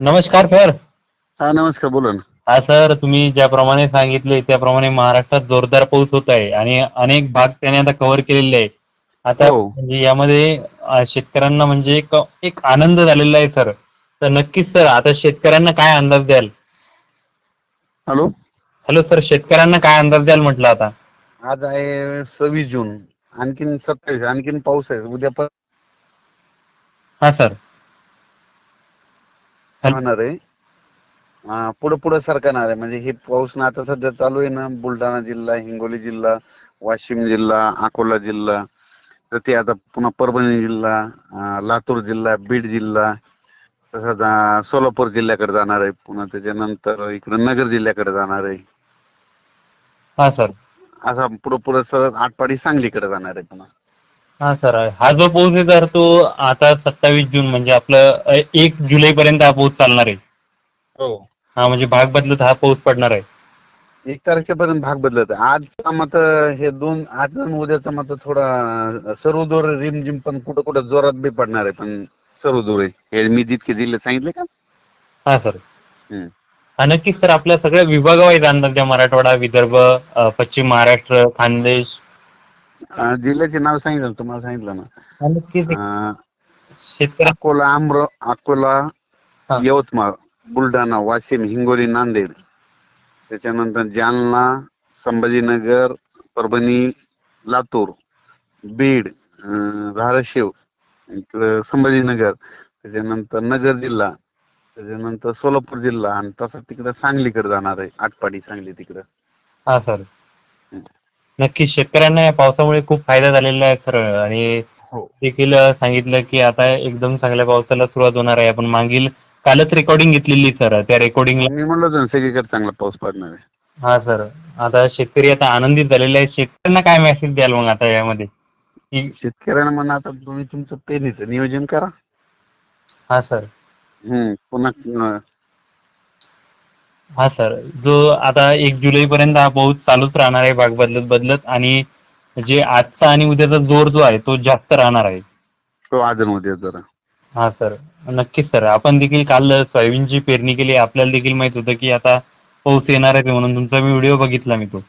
नमस्कार सर. हा नमस्कार बोला ना. हा सर तुम्ही ज्याप्रमाणे सांगितले त्याप्रमाणे महाराष्ट्रात जोरदार पाऊस होत आहे आणि अनेक भाग त्याने आता कव्हर केलेले आहे आता हो. म्हणजे यामध्ये अं, शेतकऱ्यांना म्हणजे एक एक आनंद झालेला आहे सर. तर नक्कीच सर आता शेतकऱ्यांना काय अंदाज द्याल? हॅलो? हॅलो सर शेतकऱ्यांना काय अंदाज द्याल म्हटलं आता? आज आहे सव्वीस जून आणखीन सत्तावीस आणखीन पाऊस आहे उद्या पण. हा सर. होणार आहे. पुढं पुढं सरकणार आहे. म्हणजे हे पाऊस ना आता सध्या चालू आहे ना बुलढाणा जिल्हा हिंगोली जिल्हा वाशिम जिल्हा अकोला जिल्हा तर ते आता पुन्हा परभणी जिल्हा लातूर जिल्हा बीड जिल्हा तसंच सोलापूर जिल्ह्याकडे जाणार आहे. पुन्हा त्याच्यानंतर इकडे नगर जिल्ह्याकडे जाणार आहे. हा सर. असा पुढं पुढं सरळ आटपाडी सांगलीकडे जाणार आहे पुन्हा. हा सर हा जो पाऊस आहे तर तो आता सत्तावीस जून म्हणजे आपलं अं, एक जुलै पर्यंत हा पाऊस चालणार आहे. हो. हा म्हणजे भाग बदलत हा पाऊस पडणार आहे. एक तारखेपर्यंत भाग बदलत आहे. आजचा मत हे दोन आज आणि उद्याचं मत थोडा सर्वदूर रिमझिम पण कुठं कुठं जोरात बी पडणार आहे पण सर्वदूर आहे. हे मी जितके जिल्हे सांगितले का? हा सर. हम्म. हा नक्कीच सर. आपल्या सगळ्या विभागावाईज अंदाज द्या मराठवाडा विदर्भ अ, पश्चिम महाराष्ट्र खानदेश जिल्ह्याचे नाव सांगितलं तुम्हाला सांगितलं ना. अकोला आम्र अकोला. यवतमाळ बुलढाणा वाशिम हिंगोली नांदेड. त्याच्यानंतर जालना संभाजीनगर परभणी लातूर बीड धाराशिव इकडं संभाजीनगर त्याच्यानंतर नगर जिल्हा त्याच्यानंतर सोलापूर जिल्हा आणि तसं तिकडं सांगलीकडे जाणार आहे आटपाडी सांगली तिकडं. हा सर. नक्कीच. शेतकऱ्यांना या पावसामुळे खूप फायदा झालेला आहे सर आणि हो. देखील सांगितलं की आता एकदम चांगल्या पावसाला सुरुवात होणार आहे. आपण मागील कालच रेकॉर्डिंग घेतलेली सर. त्या रेकॉर्डिंगला मी म्हणलो होतो ना सगळीकडे चांगला पाऊस पडणार आहे. हा सर. आता शेतकरी आता आनंदित झालेले आहेत. शेतकऱ्यांना काय मेसेज द्याल मग आता यामध्ये? की शेतकऱ्यांना म्हणा आता तुम्ही तुमचं पेरणीचं नियोजन करा. हा सर. हम्म. पुन्हा अं, हा सर. जो आता एक जुलै पर्यंत हा पाऊस चालूच राहणार आहे भाग बदलत बदलत. आणि जे आजचा आणि उद्याचा जोर जो आहे तो जास्त राहणार आहे. तो आज जरा. हा सर. नक्कीच सर. आपण देखील काल सोयाबीनची पेरणी केली. आपल्याला देखील माहीत होतं की आता पाऊस येणार आहे म्हणून तुमचा मी व्हिडिओ बघितला मी तो.